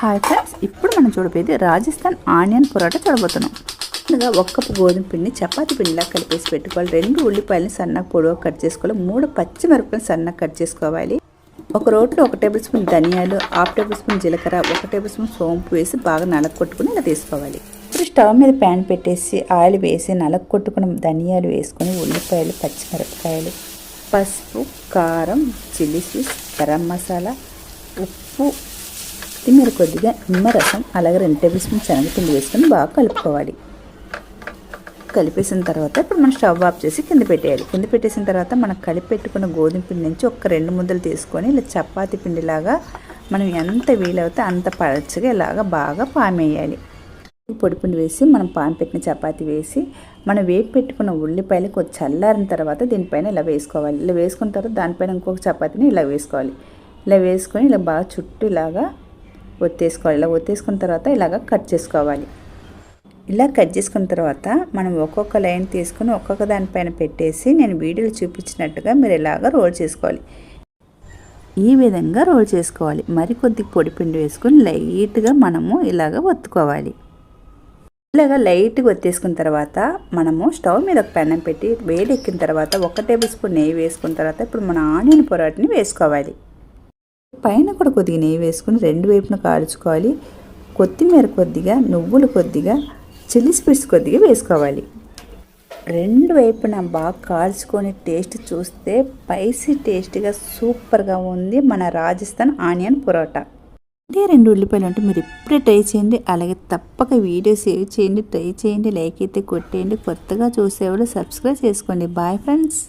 Hi friends ఇప్పుడు మనం చూడబోయేది రాజస్థాన్ ఆనియన్ పొరాటా చూడబోతున్నాం ముందుగా ఒక్క కప్పు గోధుమ పిండి చపాతీ పిండిలా కలిపేసి పెట్టుకోవాలి. రెండు ఉల్లిపాయలను సన్నగా పొడవు కట్ చేసుకోవాలి. మూడు పచ్చిమిరపకాయలు సన్నగా కట్ చేసుకోవాలి. ఒక రోట్లో ఒక టేబుల్ స్పూన్ ధనియాలు హాఫ్ టేబుల్ స్పూన్ జీలకర్ర ఒక టేబుల్ స్పూన్ సోంపు వేసి బాగా నలగ కొట్టుకుని ఇలా తీసుకోవాలి. ఇప్పుడు స్టవ్ మీద ప్యాన్ పెట్టేసి ఆయిల్ వేసి నలగ కొట్టుకున్న ధనియాలు వేసుకొని ఉల్లిపాయలు పచ్చిమిరపకాయలు పసుపు కారం చిల్లీ స్వీట్స్ గరం మసాలా ఉప్పు కొత్తిమీర కొద్దిగా నిమ్మరసం అలాగే రెండు టేబుల్ స్పూన్ శనగపిండి వేసుకొని బాగా కలుపుకోవాలి. కలిపేసిన తర్వాత ఇప్పుడు మనం స్టవ్ ఆఫ్ చేసి కింద పెట్టేయాలి. కింద పెట్టేసిన తర్వాత మనం కలిపి పెట్టుకున్న గోధుమ పిండి నుంచి ఒక రెండు ముద్దలు తీసుకొని ఇలా చపాతి పిండిలాగా మనం ఎంత వీలవుతే అంత పలచగా ఇలాగా బాగా పామేయాలి. పొడి పిండి వేసి మనం పాన్ పెట్టిన చపాతీ వేసి మనం వేపు పెట్టుకున్న ఉల్లిపాయలు కొంచెం చల్లారిన తర్వాత దీనిపైన ఇలా వేసుకోవాలి. ఇలా వేసుకున్న తర్వాత దానిపైన ఇంకొక చపాతీని ఇలా వేసుకోవాలి. ఇలా వేసుకొని ఇలా బాగా చుట్టూ ఇలాగా ఒత్తేసుకోవాలి. ఇలా ఒత్తేసుకున్న తర్వాత ఇలాగ కట్ చేసుకోవాలి. ఇలా కట్ చేసుకున్న తర్వాత మనం ఒక్కొక్క లైన్ తీసుకుని ఒక్కొక్క దానిపైన పెట్టేసి నేను వీడియోలో చూపించినట్టుగా మీరు ఇలాగ రోల్ చేసుకోవాలి. ఈ విధంగా రోల్ చేసుకోవాలి. మరికొద్ది పొడి పొడిపిండి వేసుకొని లైట్గా మనము ఇలాగ ఒత్తుకోవాలి. ఇలాగ లైట్గా ఒత్తేసుకున్న తర్వాత మనము స్టవ్ మీద ఒక పెన్నం పెట్టి వేడెక్కిన తర్వాత ఒక టేబుల్ స్పూన్ నెయ్యి వేసుకున్న తర్వాత ఇప్పుడు మన ఆనియన్ పొరాటిని వేసుకోవాలి. పైన కూడా కొద్దిగా నెయ్యి వేసుకుని రెండు వైపున కాల్చుకోవాలి. కొత్తిమీర కొద్దిగా నువ్వులు కొద్దిగా చిల్లీ స్పీడ్స్ కొద్దిగా వేసుకోవాలి. రెండు వైపున బాగా కాల్చుకొని టేస్ట్ చూస్తే స్పైసీ టేస్ట్గా సూపర్గా ఉంది మన రాజస్థాన్ ఆనియన్ పొరోటా. అంటే రెండు ఉల్లిపాయలు అంటే మీరు ఇప్పుడే ట్రై చేయండి. అలాగే తప్పక వీడియో సేవ్ చేయండి ట్రై చేయండి లైక్ అయితే కొట్టేయండి. కొత్తగా చూసేవాళ్ళు సబ్స్క్రైబ్ చేసుకోండి. Bye friends.